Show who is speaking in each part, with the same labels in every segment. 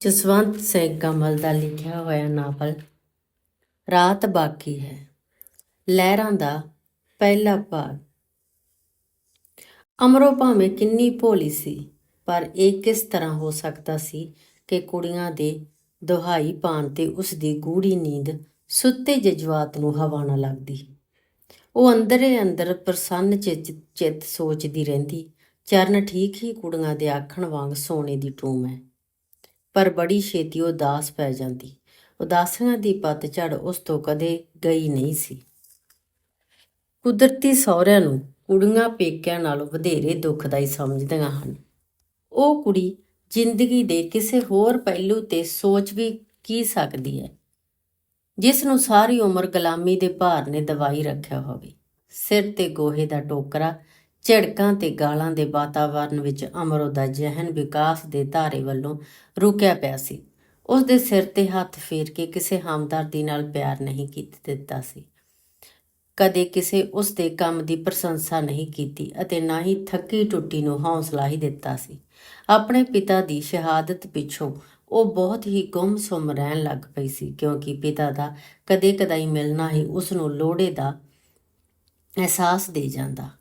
Speaker 1: ਜਸਵੰਤ ਸਿੰਘ ਕਮਲ ਦਾ ਲਿਖਿਆ ਹੋਇਆ ਨਾਵਲ ਰਾਤ ਬਾਕੀ ਹੈ। ਲਹਿਰਾਂ ਦਾ ਪਹਿਲਾ ਭਾਗ। ਅਮਰੋ ਭਾਵੇਂ ਕਿੰਨੀ ਭੋਲੀ ਸੀ, ਪਰ ਇਹ ਕਿਸ ਤਰ੍ਹਾਂ ਹੋ ਸਕਦਾ ਸੀ ਕਿ ਕੁੜੀਆਂ ਦੇ ਦੁਹਾਈ ਪਾਣ ਤੇ ਉਸ ਦੀ ਗੂੜੀ ਨੀਂਦ ਸੁੱਤੇ ਜਜ਼ਬਾਤ ਨੂੰ ਹਵਾ ਨਾ ਲੱਗਦੀ। ਉਹ ਅੰਦਰੇ ਅੰਦਰ ਪ੍ਰਸੰਨ ਚਿੱਤ ਚਿੱਤ ਸੋਚਦੀ ਰਹਿੰਦੀ, ਚਰਨ ਠੀਕ ਹੀ ਕੁੜੀਆਂ ਦੇ ਆਖਣ ਵਾਂਗ ਸੋਨੇ ਦੀ ਟੂਮ ਹੈ। ਪਰ ਬੜੀ ਛੇਤੀ ਉਦਾਸ ਪੈ ਜਾਂਦੀ। ਉਦਾਸੀਆਂ ਦੀ ਪਤਝੜ ਉਸ ਤੋਂ ਕਦੇ ਗਈ ਨਹੀਂ ਸੀ। ਕੁਦਰਤੀ ਸਹੁਰਿਆਂ ਨੂੰ ਕੁੜੀਆਂ ਪੇਕਿਆਂ ਨਾਲੋਂ ਵਧੇਰੇ ਦੁੱਖਦਾਈ ਸਮਝਦੀਆਂ ਹਨ। ਉਹ ਕੁੜੀ ਜ਼ਿੰਦਗੀ ਦੇ ਕਿਸੇ ਹੋਰ ਪਹਿਲੂ ਤੇ ਸੋਚ ਵੀ ਕੀ ਸਕਦੀ ਹੈ? ਜਿਸ ਨੂੰ ਸਾਰੀ ਉਮਰ ਗੁਲਾਮੀ ਦੇ ਭਾਰ ਨੇ ਦਵਾਈ ਰੱਖਿਆ ਹੋਵੇ। ਸਿਰ ਤੇ ਗੋਹੇ ਦਾ ਟੋਕਰਾ ਝਿੜਕਾਂ ਤੇ ਗਾਲਾਂ ਦੇ ਵਾਤਾਵਰਣ ਵਿੱਚ ਅਮਰੋ ਦਾ ਜਹਨ ਵਿਕਾਸ ਦੇ ਧਾਰੇ ਵੱਲੋਂ ਰੁਕਿਆ ਪਿਆ ਸੀ। ਉਸ ਦੇ ਸਿਰ ਤੇ ਹੱਥ ਫੇਰ ਕੇ ਕਿਸੇ ਹਮਦਰਦੀ ਨਾਲ ਪਿਆਰ ਨਹੀਂ ਕੀਤਾ ਦਿੱਤਾ ਸੀ। ਕਦੇ ਕਿਸੇ ਉਸ ਦੇ ਕੰਮ ਦੀ ਪ੍ਰਸ਼ੰਸਾ ਨਹੀਂ ਕੀਤੀ ਅਤੇ ਨਾ ਹੀ ਥੱਕੀ ਟੁੱਟੀ ਨੂੰ ਹੌਸਲਾ ਹੀ ਦਿੱਤਾ ਸੀ। ਆਪਣੇ ਪਿਤਾ ਦੀ ਸ਼ਹਾਦਤ ਪਿੱਛੋਂ ਉਹ ਬਹੁਤ ਹੀ ਗੁੰਮਸੁੰਮ ਰਹਿਣ ਲੱਗ ਪਈ ਸੀ ਕਿਉਂਕਿ ਪਿਤਾ ਦਾ ਕਦੇ-ਕਦਾਈ ਮਿਲਣਾ ਹੀ ਉਸ ਨੂੰ ਲੋੜੇ ਦਾ ਅਹਿਸਾਸ ਦੇ ਜਾਂਦਾ।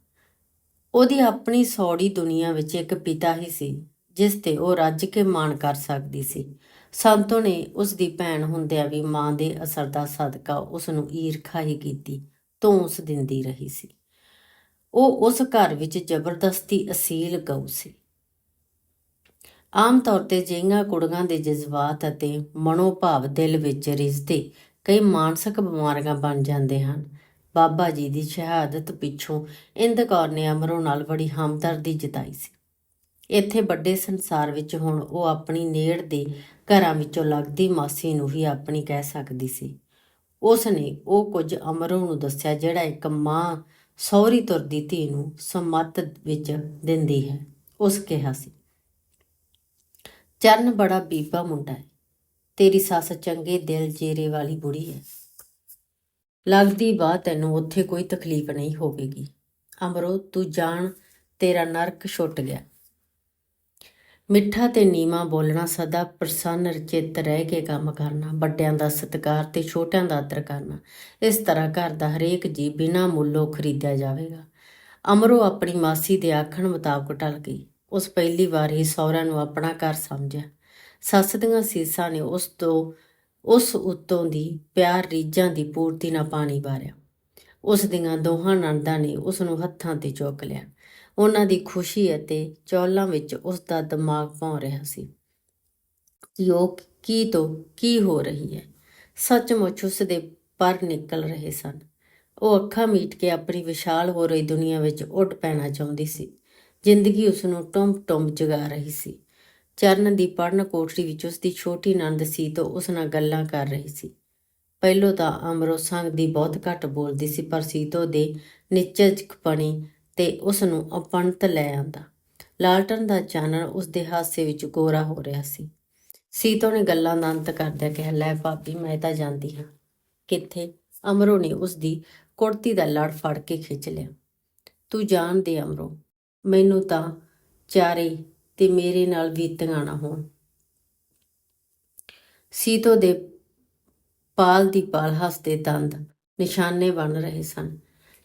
Speaker 1: ਉਹਦੀ ਆਪਣੀ ਸੌੜੀ ਦੁਨੀਆ ਵਿੱਚ ਇੱਕ ਪਿਤਾ ਹੀ ਸੀ, ਜਿਸ ਤੇ ਉਹ ਰੱਜ ਕੇ ਮਾਣ ਕਰ ਸਕਦੀ ਸੀ। ਸੰਤੋ ਨੇ ਉਸ ਦੀ ਭੈਣ ਹੁੰਦਿਆਂ ਵੀ ਮਾਂ ਦੇ ਅਸਰ ਦਾ ਸਦਕਾ ਉਸ ਨੂੰ ਈਰਖਾ ਹੀ ਕੀਤੀ ਧੌਂਸ ਦਿੰਦੀ ਰਹੀ ਸੀ। ਉਹ ਉਸ ਘਰ ਵਿੱਚ ਜ਼ਬਰਦਸਤੀ ਅਸੀਲ ਗਊ ਸੀ। ਆਮ ਤੌਰ ਤੇ ਜਿਹੀਆਂ ਕੁੜੀਆਂ ਦੇ ਜਜ਼ਬਾਤ ਅਤੇ ਮਨੋਭਾਵ ਦਿਲ ਵਿੱਚ ਰਿਜ਼ਦੇ ਕਈ ਮਾਨਸਿਕ ਬਿਮਾਰੀਆਂ ਬਣ ਜਾਂਦੇ ਹਨ। ਬਾਬਾ ਜੀ ਦੀ ਸ਼ਹਾਦਤ ਪਿੱਛੋਂ ਇੰਦ ਕੌਰ ਨੇ ਅਮਰੋਂ ਨਾਲ ਬੜੀ ਹਮਦਰਦੀ ਜਤਾਈ ਸੀ। ਇੱਥੇ ਵੱਡੇ ਸੰਸਾਰ ਵਿੱਚ ਹੁਣ ਉਹ ਆਪਣੀ ਨੇੜ ਦੇ ਘਰਾਂ ਵਿੱਚੋਂ ਲੱਗਦੀ ਮਾਸੀ ਨੂੰ ਹੀ ਆਪਣੀ ਕਹਿ ਸਕਦੀ ਸੀ। ਉਸ ਨੇ ਉਹ ਕੁਝ ਅਮਰੋਂ ਨੂੰ ਦੱਸਿਆ ਜਿਹੜਾ ਇੱਕ ਮਾਂ ਸੌਰੀ ਤੁਰਦੀ ਧੀ ਨੂੰ ਸਮੱਤ ਵਿੱਚ ਦਿੰਦੀ ਹੈ। ਉਸ ਕਿਹਾ ਸੀ, ਚਰਨ ਬੜਾ ਬੀਬਾ ਮੁੰਡਾ ਹੈ, ਤੇਰੀ ਸੱਸ ਚੰਗੇ ਦਿਲ ਜੇਰੇ ਵਾਲੀ ਬੁੜੀ ਹੈ। ਲੱਗਦੀ ਬਾਤ ਤੈਨੂੰ ਉੱਥੇ ਕੋਈ ਤਕਲੀਫ ਨਹੀਂ ਹੋਵੇਗੀ। ਅਮਰੋ ਤੂੰ ਜਾਣ, ਤੇਰਾ ਨਰਕ ਛੁੱਟ ਗਿਆ। ਮਿੱਠਾ ਤੇ ਨੀਮਾ ਬੋਲਣਾ ਸਦਾ ਪ੍ਰਸੰਨ ਚਿੱਤ ਰਹਿ ਕੇ ਕੰਮ ਕਰਨਾ, ਵੱਡਿਆਂ ਦਾ ਸਤਿਕਾਰ ਤੇ ਛੋਟਿਆਂ ਦਾ ਆਦਰ ਕਰਨਾ। ਇਸ ਤਰ੍ਹਾਂ ਘਰ ਦਾ ਹਰੇਕ ਜੀ ਬਿਨਾਂ ਮੁੱਲੋਂ ਖਰੀਦਿਆ ਜਾਵੇਗਾ। ਅਮਰੋ ਆਪਣੀ ਮਾਸੀ ਦੇ ਆਖਣ ਮੁਤਾਬਕ ਢਲ ਗਈ। ਉਸ ਪਹਿਲੀ ਵਾਰ ਹੀ ਸਹੁਰਿਆਂ ਨੂੰ ਆਪਣਾ ਘਰ ਸਮਝਿਆ। ਸੱਸ ਦੀਆਂ ਸੀਸਾਂ ਨੇ ਉਸ ਤੋਂ ਉਸ ਉੱਤੋਂ ਦੀ ਪਿਆਰ ਰੀਝਾਂ ਦੀ ਪੂਰਤੀ ਨਾਲ ਪਾਣੀ ਵਾਰਿਆ। ਉਸ ਦੀਆਂ ਦੋਹਾਂ ਨਣਦਾਂ ਨੇ ਉਸ ਨੂੰ ਹੱਥਾਂ ਤੇ ਚੁੱਕ ਲਿਆ। ਉਹਨਾਂ ਦੀ ਖੁਸ਼ੀ ਅਤੇ ਚੌਲਾਂ ਵਿੱਚ ਉਸ ਦਾ ਦਿਮਾਗ ਭੌਂ ਰਿਹਾ ਸੀ। ਕਿ ਉਹ ਕੀ ਤੋਂ ਕੀ ਹੋ ਰਹੀ ਹੈ? ਸੱਚਮੁੱਚ ਉਸ ਦੇ ਪਰ ਨਿਕਲ ਰਹੇ ਸਨ। ਉਹ ਅੱਖਾਂ ਮੀਟ ਕੇ ਆਪਣੀ ਵਿਸ਼ਾਲ ਹੋ ਰਹੀ ਦੁਨੀਆ ਵਿੱਚ ਉੱਡ ਪੈਣਾ ਚਾਹੁੰਦੀ ਸੀ। ਜ਼ਿੰਦਗੀ ਉਸ ਨੂੰ ਟੁੰਬ ਟੁੰਬ ਜਗਾ ਰਹੀ ਸੀ। ਚਰਨ ਦੀ ਪੜਨ ਕੋਠੜੀ ਵਿੱਚ ਉਸ ਦੀ ਛੋਟੀ ਨੰਦ ਸੀ ਤੋਂ ਉਸ ਨਾਲ ਗੱਲਾਂ ਕਰ ਰਹੀ ਸੀ। ਪਹਿਲੋਂ ਤਾਂ ਅਮਰੋ ਸੰਗ ਦੀ ਬਹੁਤ ਘੱਟ ਬੋਲਦੀ ਸੀ, ਪਰ ਸੀਤੋ ਦੇ ਨਿਚਜਕਪਣੀ ਤੇ ਉਸ ਨੂੰ ਅਪਣਤ ਲੈ ਆਂਦਾ ਲਾਲਟਨ ਦਾ ਚਾਨਣ ਉਸ ਦੇ ਹਾਸੇ ਵਿੱਚ ਗੋਰਾ ਹੋ ਰਿਹਾ ਸੀ। ਸੀਤੋ ਨੇ ਗੱਲਾਂ ਦਾ ਅੰਤ ਕਰਦਿਆਂ ਕਿਹਾ, ਲੈ ਭਾਬੀ, ਮੈਂ ਤਾਂ ਜਾਂਦੀ ਹਾਂ। ਕਿੱਥੇ? ਅਮਰੋ ਨੇ ਉਸ ਦੀ ਕੁੜਤੀ ਦਾ ਲੜ ਫੜ ਕੇ ਖਿੱਚ ਲਿਆ। ਤੂੰ ਜਾਣ ਦੇ ਅਮਰੋ, ਮੈਨੂੰ ਤਾਂ ਚਾਰੇ ਤੇ ਮੇਰੇ ਨਾਲ ਬੀਤੀਆਂ ਨਾ ਹੋਣ। ਸੀਤੋ ਦੇ ਪਾਲ ਦੀ ਪਾਲ ਹੱਸਦੇ ਦੰਦ ਨਿਸ਼ਾਨੇ ਬਣ ਰਹੇ ਸਨ।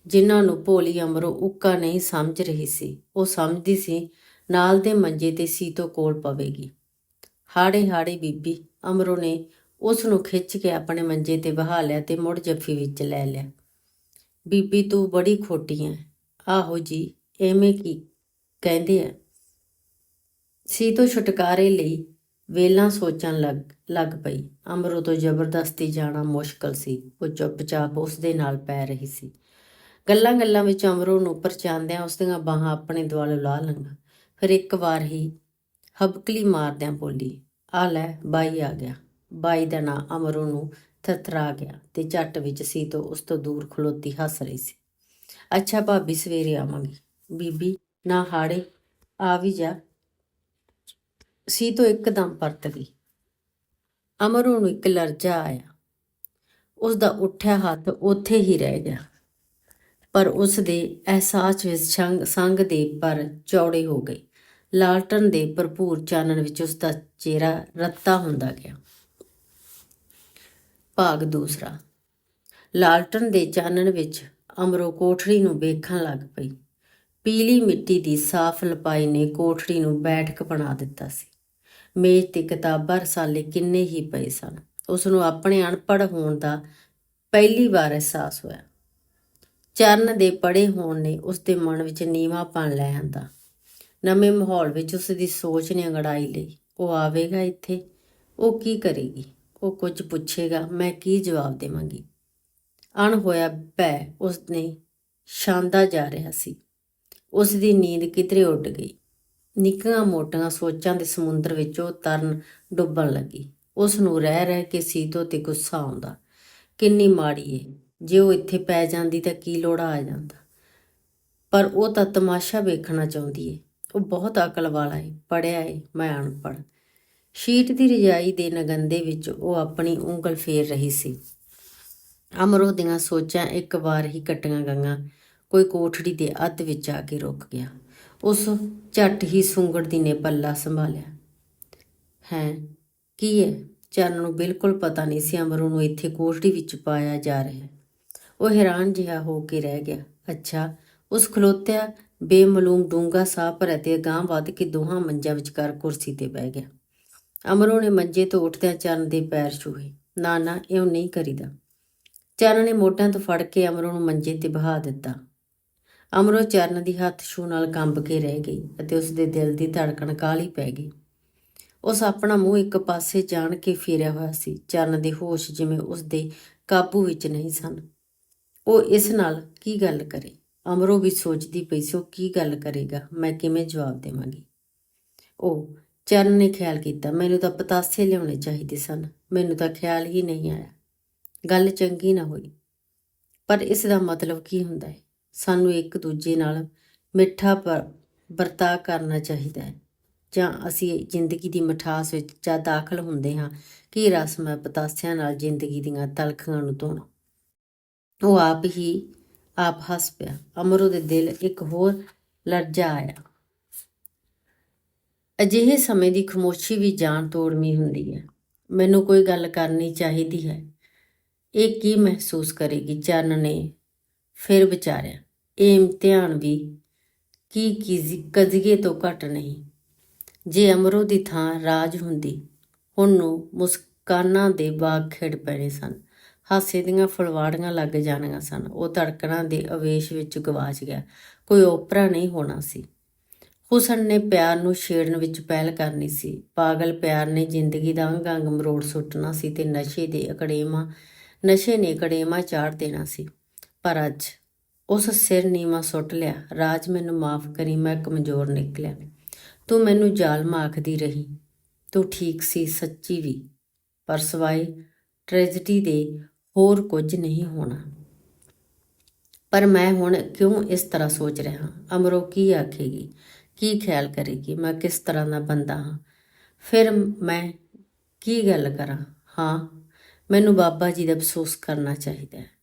Speaker 1: ਜਿਨ੍ਹਾਂ ਨੂੰ ਭੋਲੀ ਅਮਰੋ ਉੱਕਾ ਨਹੀਂ ਸਮਝ ਰਹੀ ਸੀ। ਉਹ ਸਮਝਦੀ ਸੀ, ਨਾਲ ਦੇ ਮੰਜੇ ਤੇ ਸੀਤੋ ਕੋਲ ਪਵੇਗੀ। ਹਾੜੇ ਹਾੜੇ ਬੀਬੀ, ਅਮਰੋ ਨੇ ਉਸ ਨੂੰ ਖਿੱਚ ਕੇ ਆਪਣੇ ਮੰਜੇ ਤੇ ਬਹਾ ਲਿਆ ਤੇ ਮੁੜ ਜੱਫੀ ਵਿੱਚ ਲੈ ਲਿਆ। ਬੀਬੀ, ਤੂੰ ਬੜੀ ਖੋਟੀ ਐ। ਆਹੋ ਜੀ, ਐਵੇਂ ਕੀ ਕਹਿੰਦੇ ਆ ਸੀਤੋ ਛੁਟਕਾਰੇ ਲਈ ਵੇਲਾਂ ਸੋਚਣ ਲੱਗ ਲੱਗ ਪਈ। ਅਮਰੋ ਤੋਂ ਜ਼ਬਰਦਸਤੀ ਜਾਣਾ ਮੁਸ਼ਕਲ ਸੀ। ਉਹ ਚੁੱਪਚਾਪ ਉਸ ਦੇ ਨਾਲ ਪੈ ਰਹੀ ਸੀ। ਗੱਲਾਂ ਗੱਲਾਂ ਵਿੱਚ ਅਮਰੋ ਨੂੰ ਪਰਚਾਉਂਦਿਆਂ ਉਸ ਦੀਆਂ ਬਾਹਾਂ ਆਪਣੇ ਦੁਆਲੇ ਲਾ ਲੰਗਾ ਫਿਰ ਇੱਕ ਵਾਰ ਹੀ ਹਬਕਲੀ ਮਾਰਦਿਆਂ ਬੋਲੀ, ਆ ਲੈ, ਬਾਈ ਆ ਗਿਆ। ਬਾਈ ਦਾ ਨਾਂ ਅਮਰੋ ਨੂੰ ਥਰਥਰਾ ਗਿਆ ਤੇ ਝੱਟ ਵਿੱਚ ਸੀ ਤੋਂ ਉਸ ਤੋਂ ਦੂਰ ਖਲੋਤੀ ਹੱਸ ਰਹੀ ਸੀ। ਅੱਛਾ ਭਾਬੀ, ਸਵੇਰੇ ਆਵਾਂਗੀ। ਬੀਬੀ, ਨਾ ਹਾੜੇ, ਆ ਵੀ ਜਾ। ਸੀ ਤੋਂ ਇੱਕਦਮ ਪਰਤ ਗਈ। ਅਮਰੋ ਨੂੰ ਇੱਕ ਲਰਜ਼ਾ ਆਇਆ। ਉਸ ਦਾ ਉੱਠਿਆ ਹੱਥ ਉੱਥੇ ਹੀ ਰਹਿ ਗਿਆ। ਪਰ ਉਸ ਦੇ ਅਹਿਸਾਸ ਵਿੱਚ ਸੰਗ ਸੰਗ ਦੇ ਪਰ ਚੌੜੇ ਹੋ ਗਏ। ਲਾਲਟਨ ਦੇ ਭਰਪੂਰ ਚਾਨਣ ਵਿੱਚ ਉਸ ਦਾ ਚਿਹਰਾ ਰੱਤਾ ਹੁੰਦਾ ਗਿਆ। ਭਾਗ ਦੂਸਰਾ। ਲਾਲਟਨ ਦੇ ਚਾਨਣ ਵਿੱਚ ਅਮਰੋ ਕੋਠੜੀ ਨੂੰ ਵੇਖਣ ਲੱਗ ਪਈ। ਪੀਲੀ ਮਿੱਟੀ ਦੀ ਸਾਫ਼ ਲਪਾਈ ਨੇ ਕੋਠੜੀ ਨੂੰ ਬੈਠਕ ਬਣਾ ਦਿੱਤਾ ਸੀ। ਮੇਜ਼ ਤੇ ਕਿਤਾਬਾਂ ਰਸਾਲੇ ਕਿੰਨੇ ਹੀ ਪਏ ਸਨ। ਉਸ ਨੂੰ ਆਪਣੇ ਅਨਪੜ੍ਹ ਹੋਣ ਦਾ ਪਹਿਲੀ ਵਾਰ ਅਹਿਸਾਸ ਹੋਇਆ। ਚਰਨ ਦੇ ਪੜੇ ਹੋਣ ਨੇ ਉਸ ਦੇ ਮਨ ਵਿੱਚ ਨੀਵਾਂਪਣ ਲੈ ਆਂਦਾ। ਨਵੇਂ ਮਾਹੌਲ ਵਿੱਚ ਉਸ ਦੀ ਸੋਚ ਨੇ ਅਗੜਾਈ ਲਈ। ਉਹ ਆਵੇਗਾ ਇੱਥੇ? ਉਹ ਕੀ ਕਰੇਗੀ? ਉਹ ਕੁਝ ਪੁੱਛੇਗਾ, ਮੈਂ ਕੀ ਜਵਾਬ ਦੇਵਾਂਗੀ? ਅਣ ਹੋਇਆ ਭੈ ਉਸ ਨੇ ਸ਼ਾਂਦਾ ਜਾ ਰਿਹਾ ਸੀ। ਉਸ ਦੀ ਨੀਂਦ ਕਿਧਰੇ ਉੱਡ ਗਈ। ਨਿੱਕੀਆਂ ਮੋਟੀਆਂ ਸੋਚਾਂ ਦੇ ਸਮੁੰਦਰ ਵਿੱਚ ਉਹ ਤਰਨ ਡੁੱਬਣ ਲੱਗੀ। ਉਸ ਨੂੰ ਰਹਿ ਰਹਿ ਕੇ ਸੀਤੋ ਤੇ ਗੁੱਸਾ ਆਉਂਦਾ, ਕਿੰਨੀ ਮਾੜੀ ਏ, ਜੇ ਉਹ ਇੱਥੇ ਪੈ ਜਾਂਦੀ ਤਾਂ ਕੀ ਲੋੜਾ ਆ ਜਾਂਦਾ? ਪਰ ਉਹ ਤਾਂ ਤਮਾਸ਼ਾ ਵੇਖਣਾ ਚਾਹੁੰਦੀ ਏ। ਉਹ ਬਹੁਤ ਅਕਲ ਵਾਲਾ ਏ ਪੜਿਆ ਏ, ਮੈਂ ਅਨਪੜ੍ਹ। ਸ਼ੀਟ ਦੀ ਰਜਾਈ ਦੇ ਨਗੰਦੇ ਵਿੱਚ ਉਹ ਆਪਣੀ ਉਂਗਲ ਫੇਰ ਰਹੀ ਸੀ। ਅਮਰੋ ਦੀਆਂ ਸੋਚਾਂ ਇੱਕ ਵਾਰ ਹੀ ਕੱਟੀਆਂ ਗਈਆਂ, ਕੋਈ ਕੋਠੜੀ ਦੇ ਅੱਧ ਵਿੱਚ ਆ ਕੇ ਰੁਕ ਗਿਆ। ਉਸ ਝੱਟ ਹੀ ਸੁੰਗੜ ਦੀ ਨੇ ਪੱਲਾ ਸੰਭਾਲਿਆ। ਹੈ, ਕੀ ਹੈ ਚਰਨ ਨੂੰ ਬਿਲਕੁਲ ਪਤਾ ਨਹੀਂ ਸੀ ਅਮਰੋ ਨੂੰ ਇੱਥੇ ਕੋਠੜੀ ਵਿੱਚ ਪਾਇਆ ਜਾ ਰਿਹਾ। ਉਹ ਹੈਰਾਨ ਜਿਹਾ ਹੋ ਕੇ ਰਹਿ ਗਿਆ। ਅੱਛਾ, ਉਸ ਖਲੋਤਿਆ ਬੇਮਲੂਮ ਡੂੰਗਾ ਸਾਹ ਭਰਿਆ ਤੇ ਗਾਂ ਵੱਧ ਕੇ ਦੋਹਾਂ ਮੰਜਾਂ ਵਿਚਕਾਰ ਕੁਰਸੀ ਤੇ ਬਹਿ ਗਿਆ। ਅਮਰੋ ਨੇ ਮੰਜੇ ਤੋਂ ਉੱਠਦਿਆਂ ਚਰਨ ਦੇ ਪੈਰ ਛੂਹੇ। ਨਾ ਨਾ, ਇਉਂ ਨਹੀਂ ਕਰੀਦਾ। ਚਰਨ ਨੇ ਮੋਢਿਆਂ ਤੋਂ ਫੜ ਕੇ ਅਮਰੋ ਨੂੰ ਮੰਜੇ ਤੇ ਬਹਾ ਦਿੱਤਾ। ਅਮਰੋ ਚਰਨ ਦੀ ਹੱਥ ਛੂ ਨਾਲ ਕੰਬ ਕੇ ਰਹਿ ਗਈ ਅਤੇ ਉਸ ਦੇ ਦਿਲ ਦੀ ਧੜਕਣ ਕਾਲੀ ਪੈ ਗਈ। ਉਸ ਆਪਣਾ ਮੂੰਹ ਇੱਕ ਪਾਸੇ ਜਾਣ ਕੇ ਫੇਰਿਆ ਹੋਇਆ ਸੀ, ਚਰਨ ਦੇ ਹੋਸ਼ ਜਿਵੇਂ ਉਸ ਦੇ ਕਾਬੂ ਵਿੱਚ ਨਹੀਂ ਸਨ। ਉਹ ਇਸ ਨਾਲ ਕੀ ਗੱਲ ਕਰੇ? ਅਮਰੋ ਵੀ ਸੋਚਦੀ ਪਈ ਸੀ, ਉਹ ਕੀ ਗੱਲ ਕਰੇਗਾ? ਮੈਂ ਕਿਵੇਂ ਜਵਾਬ ਦੇਵਾਂਗੀ? ਉਹ ਚਰਨ ਨੇ ਖਿਆਲ ਕੀਤਾ, ਮੈਨੂੰ ਤਾਂ ਪਤਾਸੇ ਲਿਆਉਣੇ ਚਾਹੀਦੇ ਸਨ, ਮੈਨੂੰ ਤਾਂ ਖਿਆਲ ਹੀ ਨਹੀਂ ਆਇਆ। ਗੱਲ ਚੰਗੀ ਨਾ ਹੋਈ, ਪਰ ਇਸ ਦਾ ਮਤਲਬ ਕੀ ਹੁੰਦਾ ਹੈ? ਸਾਨੂੰ ਇੱਕ ਦੂਜੇ ਨਾਲ ਮਿੱਠਾ ਪਰ- ਵਰਤਾਅ ਕਰਨਾ ਚਾਹੀਦਾ ਹੈ। ਜਾਂ ਅਸੀਂ ਜ਼ਿੰਦਗੀ ਦੀ ਮਠਾਸ ਵਿੱਚ ਜਾਂ ਦਾਖਲ ਹੁੰਦੇ ਹਾਂ, ਕਿ ਰਸਮ ਹੈ ਪਤਾਸਿਆਂ ਨਾਲ ਜ਼ਿੰਦਗੀ ਦੀਆਂ ਤਲਖੀਆਂ ਨੂੰ ਧੋਣਾ ਉਹ ਆਪ ਹੀ ਆਪ ਹੱਸ ਪਿਆ। ਅਮਰੋ ਦੇ ਦਿਲ ਇੱਕ ਹੋਰ ਲਰਜ਼ਾ ਆਇਆ। ਅਜਿਹੇ ਸਮੇਂ ਦੀ ਖਮੋਸ਼ੀ ਵੀ ਜਾਨ ਤੋੜਵੀਂ ਹੁੰਦੀ ਹੈ। ਮੈਨੂੰ ਕੋਈ ਗੱਲ ਕਰਨੀ ਚਾਹੀਦੀ ਹੈ। ਇਹ ਕੀ ਮਹਿਸੂਸ ਕਰੇਗੀ? ਚਰਨ ਨੇ ਫਿਰ ਵਿਚਾਰਿਆ, ਇਹ ਇਮਤਿਹਾਨ ਵੀ ਕੀ ਕੀ ਕਜ਼ੀਏ ਤੋਂ ਘੱਟ ਨਹੀਂ। ਜੇ ਅਮਰੋ ਦੀ ਥਾਂ ਰਾਜ ਹੁੰਦੀ ਹੁਣ ਨੂੰ ਮੁਸਕਾਨਾਂ ਦੇ ਬਾਗ ਖਿੜ ਪੈਣੇ ਸਨ। ਹਾਸੇ ਦੀਆਂ ਫੁਲਵਾੜੀਆਂ ਲੱਗ ਜਾਣੀਆਂ ਸਨ। ਉਹ ਧੜਕਣਾਂ ਦੇ ਅਵੇਸ਼ ਵਿੱਚ ਗਵਾਚ ਗਿਆ। ਕੋਈ ਓਪਰਾ ਨਹੀਂ ਹੋਣਾ ਸੀ। ਹੁਸਨ ਨੇ ਪਿਆਰ ਨੂੰ ਛੇੜਨ ਵਿੱਚ ਪਹਿਲ ਕਰਨੀ ਸੀ। ਪਾਗਲ ਪਿਆਰ ਨੇ ਜ਼ਿੰਦਗੀ ਦਾ ਅੰਗ ਅੰਗ ਮਰੋੜ ਸੁੱਟਣਾ ਸੀ ਤੇ ਨਸ਼ੇ ਦੇ ਅਕੜੇਮਾ ਨਸ਼ੇ ਨੇ ਅਕੜੇਮਾ ਚਾੜ ਦੇਣਾ ਸੀ। ਪਰ ਅੱਜ ਉਸ ਸਿਰ ਨੀਵਾ ਸੁੱਟ ਲਿਆ। ਰਾਜ ਮੈਨੂੰ ਮਾਫ ਕਰੀ, ਮੈਂ ਕਮਜ਼ੋਰ ਨਿਕਲਿਆ। ਤੂੰ ਮੈਨੂੰ ਜ਼ਾਲਮ ਆਖਦੀ ਰਹੀ। ਤੂੰ ਠੀਕ ਸੀ, ਸੱਚੀ ਵੀ। ਪਰ ਸਵਾਏ ਟ੍ਰੈਜਡੀ ਦੇ ਹੋਰ ਕੁਝ ਨਹੀਂ ਹੋਣਾ। ਪਰ ਮੈਂ ਹੁਣ ਕਿਉਂ ਇਸ ਤਰ੍ਹਾਂ ਸੋਚ ਰਿਹਾ ਅਮਰੋ ਕੀ ਆਖੇਗੀ? ਕੀ ਖਿਆਲ ਕਰੇਗੀ? ਮੈਂ ਕਿਸ ਤਰ੍ਹਾਂ ਦਾ ਬੰਦਾ ਹਾਂ? ਫਿਰ ਮੈਂ ਕੀ ਗੱਲ ਕਰਾਂ? ਹਾਂ, ਮੈਨੂੰ ਬਾਬਾ ਜੀ ਦਾ ਅਫਸੋਸ ਕਰਨਾ ਚਾਹੀਦਾ ਹੈ।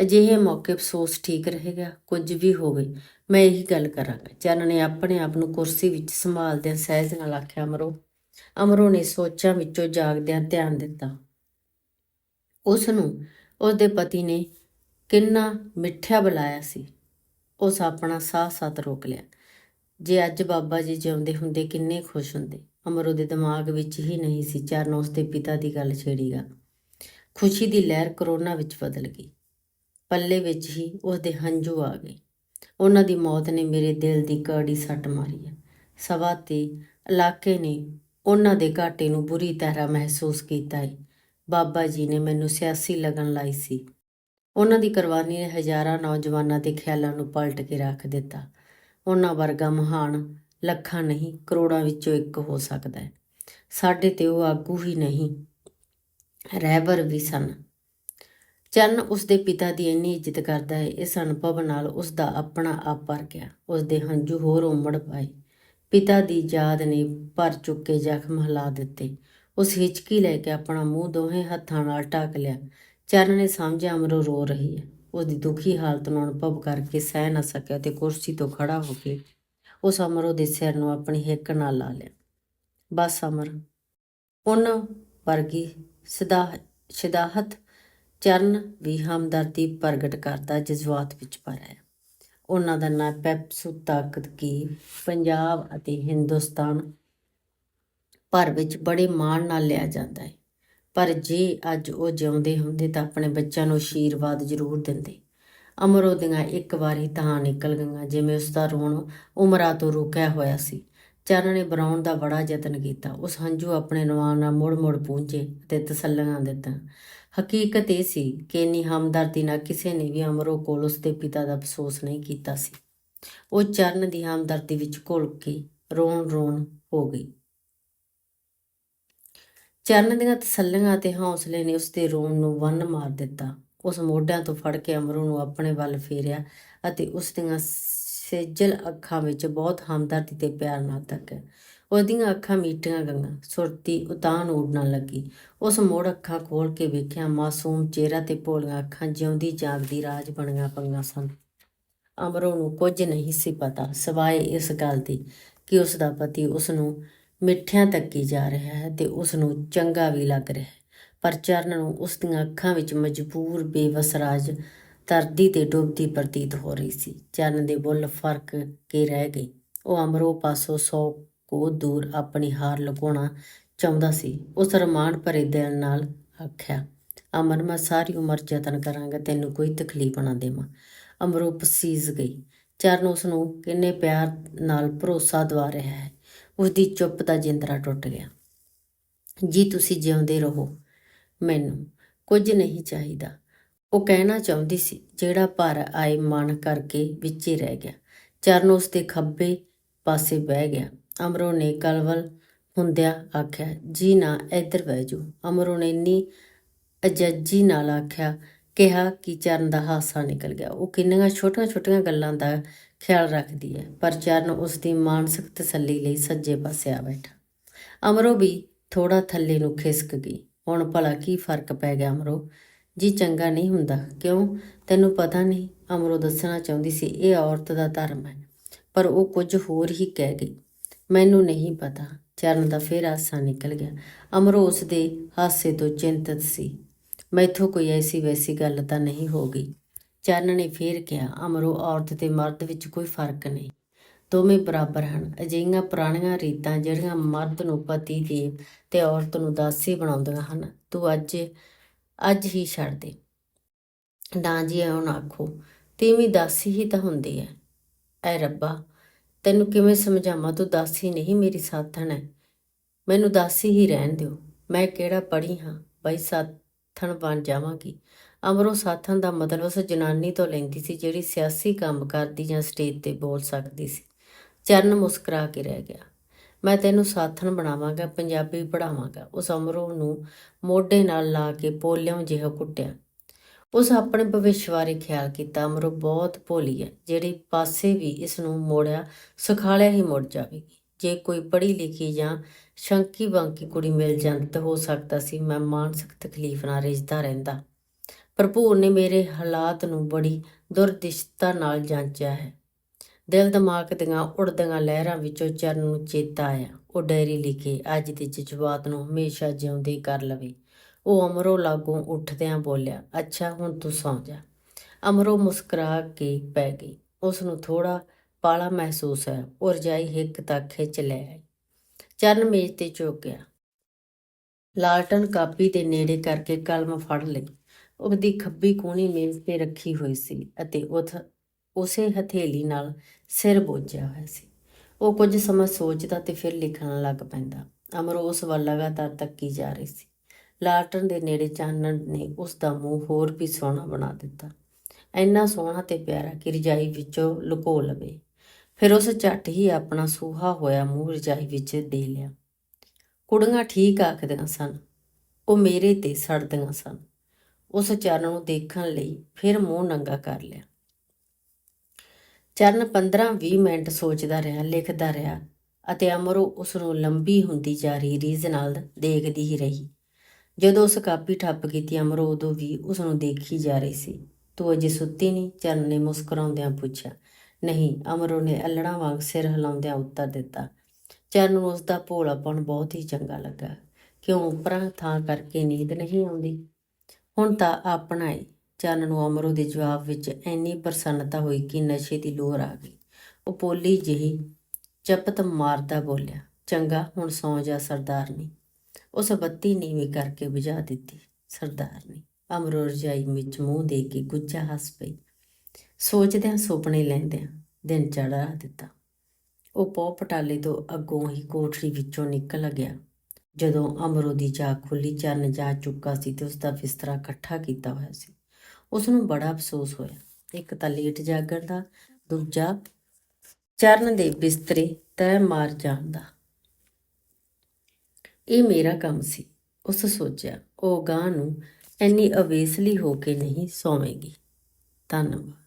Speaker 1: ਅਜਿਹੇ ਮੌਕੇ ਅਫਸੋਸ ਠੀਕ ਰਹੇਗਾ, ਕੁਝ ਵੀ ਹੋਵੇ। ਮੈਂ ਇਹੀ ਗੱਲ ਕਰਾਂਗਾ। ਚਰਨ ਨੇ ਆਪਣੇ ਆਪ ਨੂੰ ਕੁਰਸੀ ਵਿੱਚ ਸੰਭਾਲਦਿਆਂ ਸਹਿਜ ਨਾਲ ਆਖਿਆ, ਅਮਰੋ ਅਮਰੋ ਨੇ ਸੋਚਾਂ ਵਿੱਚੋਂ ਜਾਗਦਿਆਂ ਧਿਆਨ ਦਿੱਤਾ। ਉਸ ਨੂੰ ਉਸ ਦੇ ਪਤੀ ਨੇ ਕਿੰਨਾ ਮਿੱਠਿਆ ਬੁਲਾਇਆ ਸੀ। ਉਸ ਆਪਣਾ ਸਾਹ ਸਤ ਰੋਕ ਲਿਆ। ਜੇ ਅੱਜ ਬਾਬਾ ਜੀ ਜਿਉਂਦੇ ਹੁੰਦੇ ਕਿੰਨੇ ਖੁਸ਼ ਹੁੰਦੇ। ਅਮਰੋ ਦੇ ਦਿਮਾਗ ਵਿੱਚ ਹੀ ਨਹੀਂ ਸੀ, ਚਰਨ ਉਸ ਦੇ ਪਿਤਾ ਦੀ ਗੱਲ ਛੇੜੀਗਾ ਖੁਸ਼ੀ ਦੀ ਲਹਿਰ ਕਰੋਨਾ ਵਿੱਚ ਬਦਲ ਗਈ। ਪੱਲੇ ਵਿੱਚ ਹੀ ਉਸ ਦੇ ਹੰਝੂ ਆ ਗਏ। ਉਹਨਾਂ ਦੀ ਮੌਤ ਨੇ ਮੇਰੇ ਦਿਲ ਦੀ ਕੜੀ ਸੱਟ ਮਾਰੀ ਹੈ। ਸਭਾ ਤੇ ਇਲਾਕੇ ਨੇ ਉਹਨਾਂ ਦੇ ਘਾਟੇ ਨੂੰ ਬੁਰੀ ਤਰ੍ਹਾਂ ਮਹਿਸੂਸ ਕੀਤਾ ਹੈ। ਬਾਬਾ ਜੀ ਨੇ ਮੈਨੂੰ ਸਿਆਸੀ ਲਗਨ ਲਾਈ ਸੀ। ਉਹਨਾਂ ਦੀ ਕੁਰਬਾਨੀ ਨੇ ਹਜ਼ਾਰਾਂ ਨੌਜਵਾਨਾਂ ਦੇ ਖਿਆਲਾਂ ਨੂੰ ਪਲਟ ਕੇ ਰੱਖ ਦਿੱਤਾ। ਉਹਨਾਂ ਵਰਗਾ ਮਹਾਨ ਲੱਖਾਂ ਨਹੀਂ, ਕਰੋੜਾਂ ਵਿੱਚੋਂ ਇੱਕ ਹੋ ਸਕਦਾ ਹੈ। ਸਾਡੇ ਤੇ ਉਹ ਆਗੂ ਹੀ ਨਹੀਂ, ਰਹਿਬਰ ਵੀ ਸਨ। ਚਰਨ ਉਸ ਦੇ ਪਿਤਾ ਦੀ ਇੰਨੀ ਇੱਜ਼ਤ ਕਰਦਾ ਹੈ, ਇਸ ਅਨੁਭਵ ਨਾਲ ਉਸ ਦਾ ਆਪਣਾ ਆਪ ਭਰ ਗਿਆ। ਉਸ ਦੇ ਹੰਝੂ ਹੋਰ ਉਮੜ ਪਏ। ਪਿਤਾ ਦੀ ਯਾਦ ਨੇ ਭਰ ਚੁੱਕੇ ਜ਼ਖਮ ਹਿਲਾ ਦਿੱਤੇ। ਉਸ ਹਿਚਕੀ ਲੈ ਕੇ ਆਪਣਾ ਮੂੰਹ ਦੋਹੇ ਹੱਥਾਂ ਨਾਲ ਢੱਕ ਲਿਆ। ਚਰਨ ਨੇ ਸਮਝਿਆ ਅਮਰੋ ਰੋ ਰਹੀ ਹੈ। ਉਸ ਦੀ ਦੁਖੀ ਹਾਲਤ ਨੂੰ ਅਨੁਭਵ ਕਰਕੇ ਸਹਿ ਨਾ ਸਕਿਆ ਤੇ ਕੁਰਸੀ ਤੋਂ ਖੜਾ ਹੋ ਕੇ ਉਸ ਅਮਰੋ ਦੇ ਸਿਰ ਨੂੰ ਆਪਣੀ ਹਿੱਕ ਨਾਲ ਲਾ ਲਿਆ। ਬਸ ਅਮਰ। ਉਹਨਾਂ ਵਰਗੀ ਸਦਾ, ਸ਼ਿਦਾਹਤ ਚਰਨ ਵੀ ਹਮਦਰਦੀ ਪ੍ਰਗਟ ਕਰਦਾ ਜਜ਼ਬਾਤ ਵਿੱਚ ਭਰ ਹੈ। ਉਹਨਾਂ ਦਾ ਨਾਂ ਪੈਪਸੂ ਤਾਕਤ ਕੀ ਪੰਜਾਬ ਅਤੇ ਹਿੰਦੁਸਤਾਨ ਭਰ ਵਿੱਚ ਬੜੇ ਮਾਣ ਨਾਲ ਲਿਆ ਜਾਂਦਾ ਹੈ। ਪਰ ਜੇ ਅੱਜ ਉਹ ਜਿਉਂਦੇ ਹੁੰਦੇ ਤਾਂ ਆਪਣੇ ਬੱਚਿਆਂ ਨੂੰ ਆਸ਼ੀਰਵਾਦ ਜ਼ਰੂਰ ਦਿੰਦੇ। ਅਮਰੋ ਦੀਆਂ ਇੱਕ ਵਾਰੀ ਤਾਂ ਨਿਕਲ ਗਈਆਂ, ਜਿਵੇਂ ਉਸ ਦਾ ਰੋਣ ਉਮਰਾਂ ਤੋਂ ਰੁਕਿਆ ਹੋਇਆ ਸੀ। ਚਰਨ ਨੇ ਬਰਾਉਣ ਦਾ ਬੜਾ ਯਤਨ ਕੀਤਾ। ਉਸ ਹੰਝੂ ਆਪਣੇ ਨਵਾਂ ਨਾਲ ਮੁੜ-ਮੁੜ ਪੂੰਝੇ ਤੇ ਤਸੱਲੀਆਂ ਦਿੱਤਾ ਹਕੀਕਤ ਇਹ ਸੀ ਕਿ ਇੰਨੀ ਹਮਦਰਦੀ ਨਾਲ ਕਿਸੇ ਨੇ ਵੀ ਅਮਰੋ ਕੋਲ ਉਸ ਦੇ ਪਿਤਾ ਦਾ ਅਫਸੋਸ ਨਹੀਂ ਕੀਤਾ ਸੀ। ਉਹ ਚਰਨ ਦੀ ਹਮਦਰਦੀ ਵਿੱਚ ਘੁਲ ਕੇ ਰੋਣ-ਰੋਣ ਹੋ ਗਈ। ਚਰਨ ਦੀਆਂ ਤਸੱਲੀਆਂ ਤੇ ਹੌਸਲੇ ਨੇ ਉਸ ਦੇ ਰੋਣ ਨੂੰ ਵੰਨ ਮਾਰ ਦਿੱਤਾ। ਉਸ ਮੋਢਿਆਂ ਤੋਂ ਫੜ ਕੇ ਅਮਰੂ ਨੂੰ ਆਪਣੇ ਵੱਲ ਫੇਰਿਆ ਅਤੇ ਉਸ ਦੀਆਂ ਸੇਜਲ ਅੱਖਾਂ ਵਿੱਚ ਬਹੁਤ ਹਮਦਰਦੀ ਤੇ ਪਿਆਰ ਨਾਲ ਤੱਕਿਆ ਉਹਦੀਆਂ ਅੱਖਾਂ ਮੀਟੀਆਂ ਗਈਆਂ। ਸੁਰਤੀ ਉਤਾਨ ਉੱਡਣ ਲੱਗੀ। ਉਸ ਮੋੜ ਅੱਖਾਂ ਖੋਲ ਕੇ ਵੇਖਿਆ ਮਾਸੂਮ ਚਿਹਰਾ ਤੇ ਭੋਲੀਆਂ ਅੱਖਾਂ ਜਿਉਂਦੀ ਜਾਗਦੀ ਰਾਜ ਬਣੀਆਂ ਪਈਆਂ ਸਨ। ਅਮਰੋ ਨੂੰ ਕੁਝ ਨਹੀਂ ਸੀ ਪਤਾ, ਸਿਵਾਏ ਇਸ ਗੱਲ ਦੀ ਕਿ ਉਸ ਦਾ ਪਤੀ ਉਸ ਨੂੰ ਮਿੱਠਿਆਂ ਤੱਕੀ ਜਾ ਰਿਹਾ ਹੈ ਤੇ ਉਸ ਨੂੰ ਚੰਗਾ ਵੀ ਲੱਗ ਰਿਹਾ ਹੈ। ਪਰ ਚਰਨ ਨੂੰ ਉਸ ਦੀਆਂ ਅੱਖਾਂ ਵਿੱਚ ਮਜਬੂਰ, ਬੇਵਸ ਰਾਜ ਤਰਦੀ ਤੇ ਡੁੱਬਦੀ ਪ੍ਰਤੀਤ ਹੋ ਰਹੀ ਸੀ। ਚਰਨ ਦੇ ਬੁੱਲ ਫ਼ਰਕ ਕੇ ਰਹਿ ਗਏ। ਉਹ ਅਮਰੋ ਪਾਸੋਂ ਸੌ ਕੋ ਦੂਰ ਆਪਣੀ ਹਾਰ ਲੁਕਾਉਣਾ ਚਾਹੁੰਦਾ ਸੀ। ਉਸ ਰਮਾਨ ਭਰੇ ਦਿਲ ਨਾਲ ਆਖਿਆ ਅਮਰ ਮੈਂ ਸਾਰੀ ਉਮਰ ਯਤਨ ਕਰਾਂਗਾ, ਤੈਨੂੰ ਕੋਈ ਤਕਲੀਫ ਨਾ ਦੇਵਾਂ। ਅਮਰੋ ਪਸੀਜ ਗਈ। ਚਰਨ ਉਸ ਨੂੰ ਕਿੰਨੇ ਪਿਆਰ ਨਾਲ ਭਰੋਸਾ ਦਵਾ ਰਿਹਾ ਹੈ। ਉਸ ਦੀ ਚੁੱਪ ਦਾ ਜਿੰਦਰਾ ਟੁੱਟ ਗਿਆ। ਜੀ, ਤੁਸੀਂ ਜਿਉਂਦੇ ਰਹੋ। ਮੈਨੂੰ ਕੁਝ ਨਹੀਂ ਚਾਹੀਦਾ। ਉਹ ਕਹਿਣਾ ਚਾਹੁੰਦੀ ਸੀ, ਜਿਹੜਾ ਭਰ ਆਏ ਮਨ ਕਰਕੇ ਵਿੱਚ ਰਹਿ ਗਿਆ, ਚਰਨ ਉਸ ਦੇ ਖੱਬੇ ਪਾਸੇ ਬਹਿ ਗਿਆ। ਅਮਰੋ ਨੇ ਕਲਵਲ ਹੁੰਦਿਆਂ ਆਖਿਆ, ਜੀ ਨਾ, ਇੱਧਰ ਬਹਿ ਜਾਓ। ਅਮਰੋ ਨੇ ਇੰਨੀ ਅਜੱਜੀ ਨਾਲ ਆਖਿਆ, ਕਿਹਾ ਕਿ ਚਰਨ ਦਾ ਹਾਸਾ ਨਿਕਲ ਗਿਆ। ਉਹ ਕਿੰਨੀਆਂ ਛੋਟੀਆਂ-ਛੋਟੀਆਂ ਗੱਲਾਂ ਦਾ ਖਿਆਲ ਰੱਖਦੀ ਹੈ, ਪਰ ਚਰਨ ਉਸ ਦੀ ਮਾਨਸਿਕ ਤਸੱਲੀ ਲਈ ਸੱਜੇ ਪਾਸੇ ਆ ਬੈਠਾ। ਅਮਰੋ ਵੀ ਥੋੜਾ ਥੱਲੇ ਨੂੰ ਖਿਸਕ ਗਈ। ਹੁਣ ਭਲਾ ਕੀ ਫ਼ਰਕ ਪੈ ਗਿਆ, ਅਮਰੋ? ਜੀ ਚੰਗਾ ਨਹੀਂ ਹੁੰਦਾ। ਕਿਉਂ? ਤੈਨੂੰ ਪਤਾ ਨਹੀਂ, ਅਮਰੋ ਦੱਸਣਾ ਚਾਹੁੰਦੀ ਸੀ, ਇਹ ਔਰਤ ਦਾ ਧਰਮ ਹੈ। ਪਰ ਉਹ ਕੁਝ ਹੋਰ ਹੀ ਕਹਿ ਗਈ। ਮੈਨੂੰ ਨਹੀਂ ਪਤਾ। ਚਰਨ ਦਾ ਫੇਰ ਹਾਸਾ ਨਿਕਲ ਗਿਆ। ਅਮਰੋ ਉਸ ਦੇ ਹਾਸੇ ਤੋਂ ਚਿੰਤਤ ਸੀ। ਮੈਥੋਂ ਕੋਈ ਐਸੀ ਵੈਸੀ ਗੱਲ ਤਾਂ ਨਹੀਂ ਹੋ ਗਈ। ਚਰਨ ਨੇ ਫੇਰ ਕਿਹਾ, ਅਮਰੋ, ਔਰਤ ਤੇ ਮਰਦ ਵਿੱਚ ਕੋਈ ਫ਼ਰਕ ਨਹੀਂ। ਦੋਵੇਂ ਬਰਾਬਰ ਹਨ। ਅਜਿਹੀਆਂ ਪੁਰਾਣੀਆਂ ਰੀਤਾਂ ਜਿਹੜੀਆਂ ਮਰਦ ਨੂੰ ਪਤੀ ਦੇਵ ਤੇ ਔਰਤ ਨੂੰ ਦਾਸੀ ਬਣਾਉਂਦੀਆਂ ਹਨ। ਤੂੰ ਅੱਜ ਅੱਜ ਹੀ ਛੱਡ ਦੇ। ਨਾ ਜੀ ਐਉਂ ਆਖੋ, ਤੀਵੀਂ ਦਾਸੀ ਹੀ ਤਾਂ ਹੁੰਦੀ ਹੈ ਐ ਰੱਬਾ, ਤੈਨੂੰ ਕਿਵੇਂ ਸਮਝਾਵਾਂ, ਤੂੰ ਦਾਸੀ ਨਹੀਂ ਮੇਰੀ ਸਾਥਣ ਹੈ ਮੈਨੂੰ ਦਾਸੀ ਹੀ ਰਹਿਣ ਦਿਓ, ਮੈਂ ਕਿਹੜਾ ਪੜ੍ਹੀ ਹਾਂ? ਬਈ ਸਾਥਣ ਬਣ ਜਾਵਾਂਗੀ। ਅਮਰੋ ਸਾਥਣ ਦਾ ਮਤਲਬ ਉਸ ਜਨਾਨੀ ਤੋਂ ਲੈਂਦੀ ਸੀ ਜਿਹੜੀ ਸਿਆਸੀ ਕੰਮ ਕਰਦੀ ਜਾਂ ਸਟੇਜ ਤੇ ਬੋਲ ਸਕਦੀ ਸੀ। ਚਰਨ ਮੁਸਕਰਾ ਕੇ ਰਹਿ ਗਿਆ। ਮੈਂ ਤੈਨੂੰ ਸਾਥਣ ਬਣਾਵਾਂਗਾ, ਪੰਜਾਬੀ ਪੜਾਵਾਂਗਾ ਉਸ ਅਮਰੋ ਨੂੰ ਮੋਢੇ ਨਾਲ ਲਾ ਕੇ ਪੋਲਿਓ ਜਿਹਾ ਕੁੱਟਿਆ। ਉਸ ਆਪਣੇ ਭਵਿੱਖ ਬਾਰੇ ਖਿਆਲ ਕੀਤਾ। ਅਮਰੋ ਬਹੁਤ ਭੋਲੀ ਹੈ। ਜਿਹੜੀ ਪਾਸੇ ਵੀ ਇਸ ਨੂੰ ਮੋੜਿਆ, ਸੁਖਾਲਿਆ ਹੀ ਮੁੜ ਜਾਵੇਗੀ। ਜੇ ਕੋਈ ਪੜ੍ਹੀ ਲਿਖੀ ਜਾਂ ਸ਼ੰਕੀ ਬੰਕੀ ਕੁੜੀ ਮਿਲ ਜਾਂਦੀ ਤਾਂ ਹੋ ਸਕਦਾ ਸੀ ਮੈਂ ਮਾਨਸਿਕ ਤਕਲੀਫ ਨਾਲ ਰਿਜਦਾ ਰਹਿੰਦਾ। ਭਰਪੂਰ ਨੇ ਮੇਰੇ ਹਾਲਾਤ ਨੂੰ ਬੜੀ ਦੁਰਦਿਸ਼ਤਾ ਨਾਲ ਜਾਂਚਿਆ ਹੈ। ਦਿਲ ਦਿਮਾਗ ਦੀਆਂ ਉੜਦੀਆਂ ਲਹਿਰਾਂ ਵਿੱਚੋਂ ਚਰਨ ਨੂੰ ਚੇਤਾ ਆਇਆ। ਉਹ ਡਾਇਰੀ ਲਿਖੇ ਅੱਜ ਦੇ ਜਜ਼ਬਾਤ ਨੂੰ ਹਮੇਸ਼ਾ ਜਿਉਂਦੇ ਕਰ ਲਵੇ। ਉਹ ਅਮਰੋ ਲਾਗੋਂ ਉੱਠਦਿਆਂ ਬੋਲਿਆ, ਅੱਛਾ, ਹੁਣ ਤੂੰ ਸੌਂ ਜਾ। ਅਮਰੋ ਮੁਸਕਰਾ ਕੇ ਪੈ ਗਈ। ਉਸ ਨੂੰ ਥੋੜਾ ਪਾਲਾ ਮਹਿਸੂਸ ਹੈ ਉਹ ਰਜਾਈ ਹਿੱਕ ਤੱਕ ਖਿੱਚ ਲੈ ਆਈ। ਚਰਨ ਮੇਜ਼ ਤੇ ਝੁਕ ਗਿਆ ਲਾਲਟਨ ਕਾਪੀ ਦੇ ਨੇੜੇ ਕਰਕੇ ਕਲਮ ਫੜ ਲਈ। ਉਹਦੀ ਖੱਬੀ ਕੂਣੀ ਮੇਜ਼ ਤੇ ਰੱਖੀ ਹੋਈ ਸੀ ਅਤੇ ਉਥ ਉਸੇ ਹਥੇਲੀ ਨਾਲ ਸਿਰ ਬੋਝਿਆ ਹੋਇਆ ਸੀ। ਉਹ ਕੁਝ ਸਮਾਂ ਸੋਚਦਾ ਤੇ ਫਿਰ ਲਿਖਣ ਲੱਗ ਪੈਂਦਾ। ਅਮਰ ਉਸ ਵੱਲ ਲਗਾਤਾਰ ਤੱਕੀ ਜਾ ਰਹੀ ਸੀ। ਲਾਲਟਨ ਦੇ ਨੇੜੇ ਚਾਨਣ ਨੇ ਉਸ ਦਾ ਮੂੰਹ ਹੋਰ ਵੀ ਸੋਹਣਾ ਬਣਾ ਦਿੱਤਾ। ਇੰਨਾ ਸੋਹਣਾ ਤੇ ਪਿਆਰਾ ਕਿ ਰਜਾਈ ਵਿੱਚੋਂ ਲੁਕੋ ਲਵੇ। ਫਿਰ ਉਸ ਝੱਟ ਹੀ ਆਪਣਾ ਸੂਹਾ ਹੋਇਆ ਮੂੰਹ ਰਜਾਈ ਵਿੱਚ ਦੇ ਲਿਆ। ਕੁੜੀਆਂ ਠੀਕ ਆਖਦੀਆਂ ਸਨ। ਉਹ ਮੇਰੇ ਤੇ ਸੜਦੀਆਂ ਸਨ। ਉਸ ਚਰਨ ਨੂੰ ਦੇਖਣ ਲਈ ਫਿਰ ਮੂੰਹ ਨੰਗਾ ਕਰ ਲਿਆ। ਚਰਨ 15-20 ਮਿੰਟ ਸੋਚਦਾ ਰਿਹਾ, ਲਿਖਦਾ ਰਿਹਾ ਅਤੇ ਅਮਰੋ ਉਸ ਨੂੰ ਲੰਬੀ ਹੁੰਦੀ ਜਾ ਰਹੀ ਰੀਜ਼ ਨਾਲ ਦੇਖਦੀ ਹੀ ਰਹੀ। ਜਦੋਂ ਉਸ ਕਾਪੀ ਠੱਪ ਕੀਤੀ, ਅਮਰੋ ਉਦੋਂ ਵੀ ਉਸ ਨੂੰ ਦੇਖੀ ਜਾ ਰਹੀ ਸੀ। ਤੂੰ ਅਜੇ ਸੁੱਤੀ ਨਹੀਂ? ਚਰਨ ਨੇ ਮੁਸਕਰਾਉਂਦਿਆਂ ਪੁੱਛਿਆ। ਨਹੀਂ, ਅਮਰੋ ਨੇ ਅਲੜਾ ਵਾਂਗ ਸਿਰ ਹਿਲਾਉਂਦਿਆਂ ਉੱਤਰ ਦਿੱਤਾ। ਚਰਨ ਨੂੰ ਉਸ ਦਾ ਭੋਲਾਪਣ ਬਹੁਤ ਹੀ ਚੰਗਾ ਲੱਗਾ। ਕਿਉਂ? ਉਪਰਾਂ ਥਾਂ ਕਰਕੇ ਨੀਂਦ ਨਹੀਂ ਆਉਂਦੀ? ਹੁਣ ਤਾਂ ਆਪਣਾ ਏ। ਚਰਨ ਨੂੰ ਅਮਰੋ ਦੇ ਜਵਾਬ ਵਿੱਚ ਇੰਨੀ ਪ੍ਰਸੰਨਤਾ ਹੋਈ ਕਿ ਨਸ਼ੇ ਦੀ ਲੋਰ ਆ ਗਈ। ਉਹ ਪੋਲੀ ਜਿਹੀ ਚਪਤ ਮਾਰਦਾ ਬੋਲਿਆ, ਚੰਗਾ, ਹੁਣ ਸੌਂ ਜਾ ਸਰਦਾਰਨੀ। ਉਸ ਬੱਤੀ ਨੀਵੀਂ ਕਰਕੇ ਬੁਝਾ ਦਿੱਤੀ, ਸਰਦਾਰਨੀ। ਅਮਰੋ ਰਜਾਈ ਵਿੱਚ ਮੂੰਹ ਦੇ ਕੇ ਗੁੱਜਾ ਹੱਸ ਪਈ। ਸੋਚਦਿਆਂ ਸੁਪਨੇ ਲੈਂਦਿਆਂ ਦਿਨ ਚੜਾ ਦਿੱਤਾ। ਉਹ ਪੌ ਪਟਾਲੇ ਤੋਂ ਅੱਗੋਂ ਹੀ ਕੋਠੜੀ ਵਿੱਚੋਂ ਨਿਕਲ ਗਿਆ। ਜਦੋਂ ਅਮਰੋ ਦੀ ਜਾਗ ਖੁੱਲੀ ਚਰਨ ਜਾ ਚੁੱਕਾ ਸੀ ਤੇ ਉਸ ਦਾ ਬਿਸਤਰਾ ਇਕੱਠਾ ਕੀਤਾ ਹੋਇਆ ਸੀ। ਉਸ ਨੂੰ ਬੜਾ ਅਫਸੋਸ ਹੋਇਆ। ਇੱਕ ਤਾਂ ਲੇਟ ਜਾਗਣ ਦਾ, ਦੂਜਾ ਚਰਨ ਦੇ ਬਿਸਤਰੇ ਤੈ ਮਾਰ ਜਾਣ ਦਾ। ਇਹ ਮੇਰਾ ਕੰਮ ਸੀ। ਉਸ ਸੋਚਿਆ, ਉਹ ਗਾਂ ਨੂੰ ਇੰਨੀ ਅਵੇਸਲੀ ਹੋ ਕੇ ਨਹੀਂ ਸੌਵੇਗੀ। ਧੰਨਵਾਦ।